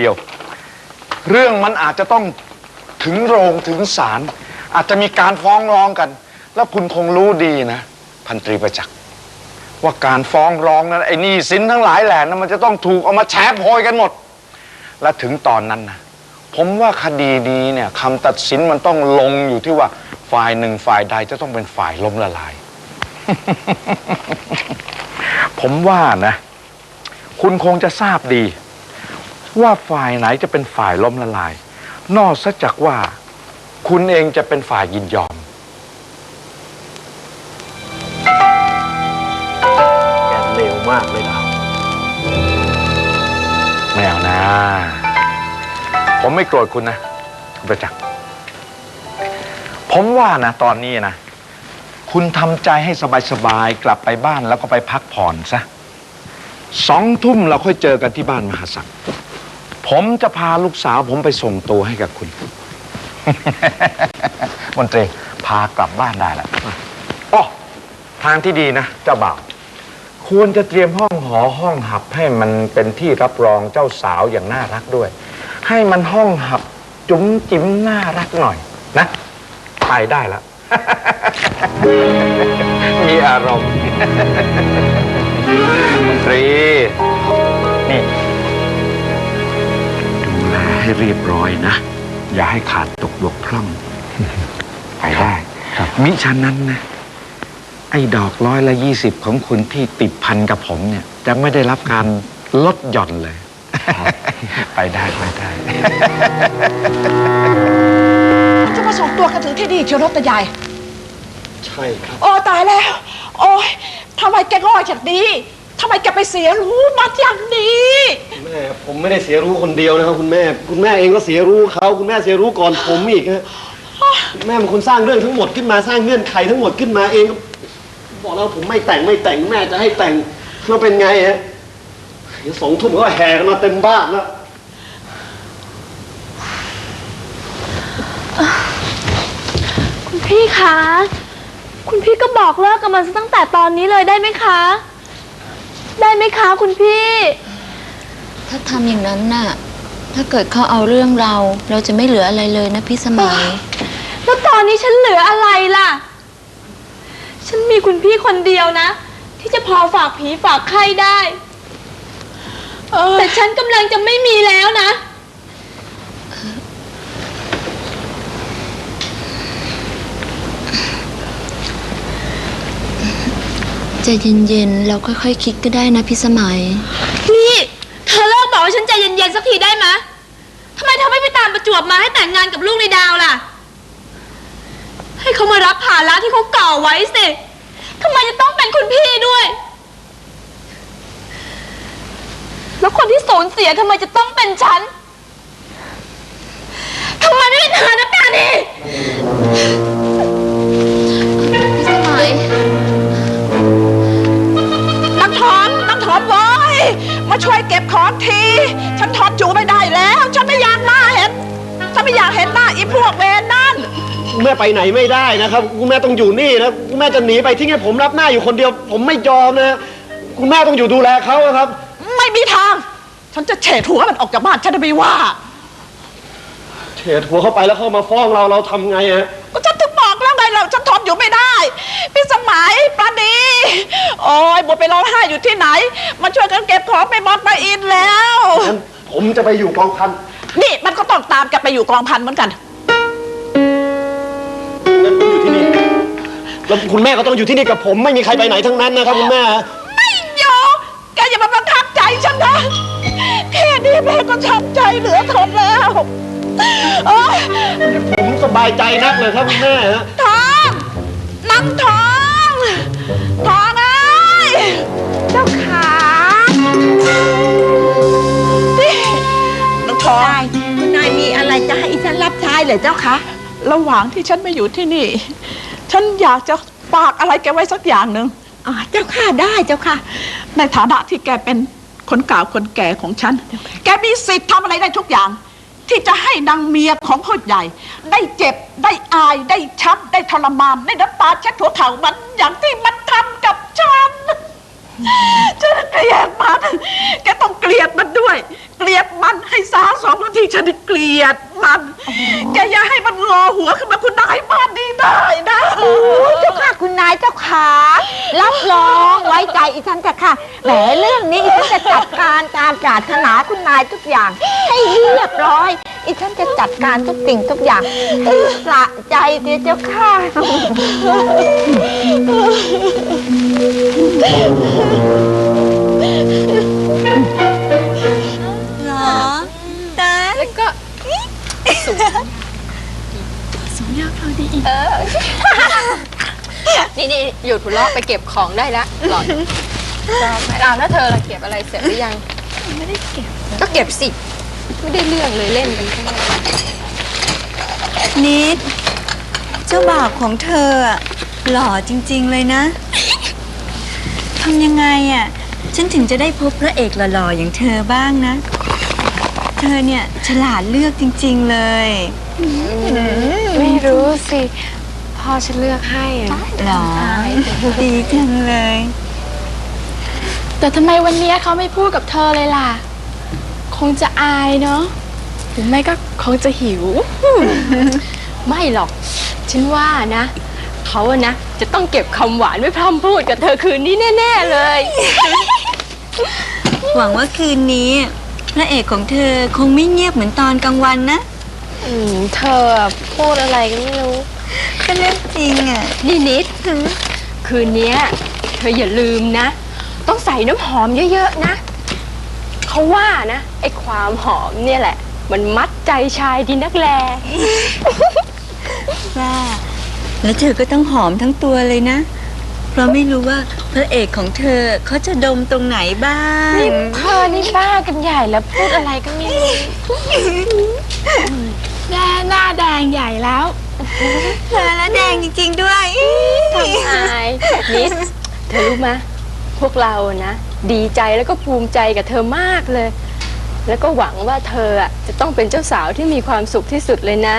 เดียว เรื่องมันอาจจะต้องถึงโรงถึงศาลอาจจะมีการฟ้องร้องกัน แล้วคุณคงรู้ดีนะ พันตรีประจักษ์ว่าการฟ้องร้องนั้นไอ้หนี่สินทั้งหลายแหล่นั้นมันจะต้องถูกเอามาแฉโพยกันหมด และถึงตอนนั้นนะผมว่าคดีนี้เนี่ยคำตัดสินมันต้องลงอยู่ที่ว่าฝ่ายหนึ่งฝ่ายใดจะต้องเป็นฝ่ายล้มละลาย ผมว่านะ คุณคงจะทราบดี ว่าฝ่ายไหนจะเป็นฝ่ายล้มละลาย นอกซะจากว่า คุณเองจะเป็นฝ่ายยินยอม แกเร็วมากเลยดาวไม่เอานะ ผมไม่โกรธคุณนะคุณประจักษ์ผมว่านะ ตอนนี้นะ คุณทำใจให้สบายๆ กลับไปบ้านแล้วก็ไปพักผ่อนซะสองทุ่มเราค่อยเจอกันที่บ้านมหาศักดิ์ ผมจะพาลูกสาวผมไปส่งตัวให้กับคุณ มนตรีพากลับบ้านได้แล้วอ๋อทางที่ดีนะเจ้าบ่าวควรจะเตรียมห้องหอห้องหับให้มันเป็นที่รับรองเจ้าสาวอย่างน่ารักด้วย ให้มันห้องหับจุ๋มจิ้มน่ารักหน่อยนะไปได้แล้ว มีอารมณ์มนตรีนี่ดูแล ให้เรียบร้อยนะ อย่าให้ขาดตกบกพร่องไปได้มิฉะนั้นนะ ไอ้ดอกร้อยละยี่สิบของคุณที่ติดพันกับผมเนี่ย จะไม่ได้รับการลดหย่อนเลย ไปได้ไปได้ จะมาส่งตัวกันถึงที่นี่เชียวรถตะยาย ใช่ครับ โอ้ตายแล้ว โอ้ยทำไมแกง่อยอย่างนี้ทำไมแกไปเสียรู้มาอย่างนี้แม่ผมไม่ได้เสียรู้คนเดียวนะครับคุณแม่ คุณแม่เองก็เสียรู้เขาคุณแม่เสียรู้ก่อนผมอีกฮะคุณแม่เป็นคนสร้างเรื่องทั้งหมดขึ้นมาสร้างเงื่อนไขทั้งหมดขึ้นมาเองบอกแล้วผมไม่แต่งไม่แต่งแม่จะให้แต่งแล้วเป็นไงฮะเดี๋ยวสองทุ่มก็แห่กันมาเต็มบ้านแล้วคุณพี่คะ คุณพี่ก็บอกเลิกกับมันซะตั้งแต่ตอนนี้เลยได้ไหมคะ ได้ไหมคะ คุณพี่ ถ้าทำอย่างนั้นน่ะ ถ้าเกิดเขาเอาเรื่องเรา เราจะไม่เหลืออะไรเลยนะพี่สมัย แล้วตอนนี้ฉันเหลืออะไรล่ะ ฉันมีคุณพี่คนเดียวนะ ที่จะพอฝากผีฝากไข้ได้เออแต่ฉันกำลังจะไม่มีแล้วนะ ใจเย็นๆ เราค่อยๆ คิดก็ได้นะพี่สมัย นี่เธอเลิก บอกให้ฉันใจเย็นๆสักทีได้ไหมทำไมเธอไม่ไปตามประจวบมาให้แต่งงานกับลูกในดาวล่ะ ให้เขามารับภาระที่เขาก่อไว้สิทำไมจะต้องเป็นคุณพี่ด้วย แล้วคนที่สูญเสียทำไมจะต้องเป็นฉัน คุณแม่ไปไหนไม่ได้นะครับ คุณแม่ต้องอยู่นี่นะคุณแม่จะหนีไปทิ้งให้ผมรับหน้าอยู่คนเดียว ผมไม่ยอมนะคุณแม่ต้องอยู่ดูแลเขาอะครับ ไม่มีทาง ฉันจะเฉดหัวมันออกจากบ้านฉันจะไม่ว่า เฉดหัวเข้าไปแล้วเข้ามาฟ้องเราเราทำไงฮะก็ฉันถึงบอกแล้วไงเราฉันทนอยู่ไม่ได้ พี่สมัยปานีโอ้ยบัวไปร้องไห้อยู่ที่ไหน มาช่วยกันเก็บของไปบอลไปอินแล้ว งั้นผมจะไปอยู่กองพันนี่มันก็ต้องตามแกไปอยู่กองพันเหมือนกันงั้น แล้วคุณแม่ก็ต้องอยู่ที่นี่กับผม ไม่มีใครไปไหนทั้งนั้นนะครับคุณแม่ไม่ยอมแกอย่ามาบังคับใจฉันนะ แค่นี้แม่ก็ช้ำใจเหลือทนแล้วเอ้ยผมสบายใจนักเลยครับคุณแม่ฮะทองน้ำทองทองเอ้ยเจ้าขานี่น้ำทองนายคุณนายมีอะไรจะให้ฉันรับใช้เหรอเจ้าคะ ระหว่างที่ฉันไม่อยู่ที่นี่ ฉันอยากจะฝากอะไรแกไว้สักอย่างหนึ่งอ๋อเจ้าค่ะได้เจ้าค่ะ ในฐานะที่แกเป็นคนเก่าคนแก่ของฉัน แกมีสิทธิ์ทำอะไรได้ทุกอย่าง ที่จะให้นางเมียของพ่อใหญ่ ได้เจ็บได้อายได้ช้ำได้ทรมานได้น้ำตาเช็ดหัวเข่ามันอย่างที่มันทำกับฉันฉันเกลียดมันแกต้องเกลียดมันด้วย เกลียดมันให้สาฉันเกลียด มันแกอย่าให้มันงอหัวขึ้นมาคุณนายบ้านนี้ได้นะโอ้ยเจ้าค่ะคุณนายเจ้าขารับรองไว้ใจอีฉันเถอะค่ะแหมเรื่องนี้อีฉันจะจัดการตามปรารถนาคุณนายทุกอย่าง ให้เรียบร้อย อีฉันจะจัดการทุกสิ่งทุกอย่างให้สะใจเดียวเจ้าค่ะห เราดีอีกนี่นี่หยุดหัวเราะไปเก็บของได้ละหลอนชอบไหมอ้าวแล้วเธอล่ะเก็บอะไรเสร็จหรือยัง ไม่ได้เก็บ ก็เก็บสิ ไม่ได้เรื่องเลยเล่นกันแค่นิด เจ้าบ่าวของเธออะหล่อจริง ๆ เลยนะทำยังไงอะ ฉันถึงจะได้พบพระเอกหล่อๆอย่างเธอบ้างนะ เธอเนี่ยฉลาดเลือกจริง ๆ เลย ไม่รู้สิ พ่อฉันเลือกให้อะหรอ ดีจังเลย แต่ทำไมวันนี้เขาไม่พูดกับเธอเลยล่ะ คงจะอายเนาะหรือไม่ก็คงจะหิว ไม่หรอก ฉันว่านะ เขาอะนะ จะต้องเก็บคำหวานไว้พร่ำพูดกับเธอคืนนี้แน่ ๆ เลย หวังว่าคืนนี้ พระเอกของเธอคงไม่เงียบเหมือนตอนกลางวันนะ อืมเธอพูดอะไรก็ไม่รู้ ก็เรื่องจริงอะ นี่นิดคืนเนี้ย เธออย่าลืมนะ ต้องใส่น้ำหอมเยอะๆนะ เขาว่านะ ไอ้ความหอมเนี่ยแหละ มันมัดใจชายดีนักแล ว่า แล้วเธอก็ต้องหอมทั้งตัวเลยนะ เพราะไม่รู้ว่าพระเอกของเธอเขาจะดมตรงไหนบ้างนี่เธอนี่บ้ากันใหญ่แล้วพูดอะไรก็ไม่รู้แน่หน้าแดงใหญ่แล้วเธอแล้วแดงจริง ๆ ด้วยทำอายนิดเธอรู้ไหมพวกเราอะนะ ดีใจแล้วก็ภูมิใจกับเธอมากเลย แล้วก็หวังว่าเธออะจะต้องเป็นเจ้าสาวที่มีความสุขที่สุดเลยนะ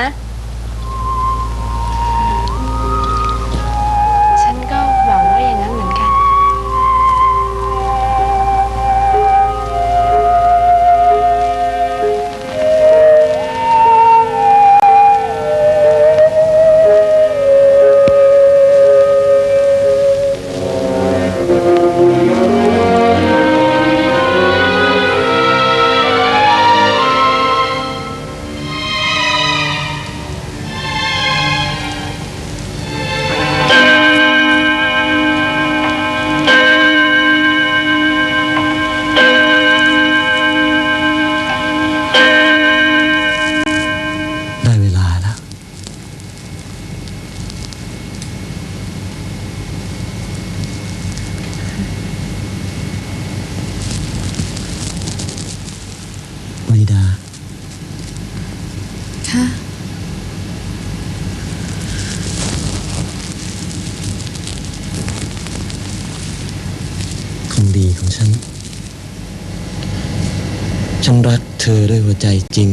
ฉันรักเธอด้วยหัวใจจริง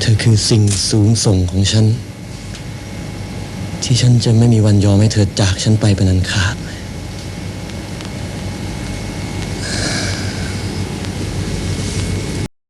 เธอคือสิ่งสูงส่งของฉัน ที่ฉันจะไม่มีวันยอมให้เธอจากฉันไปเป็นอันขาดเลย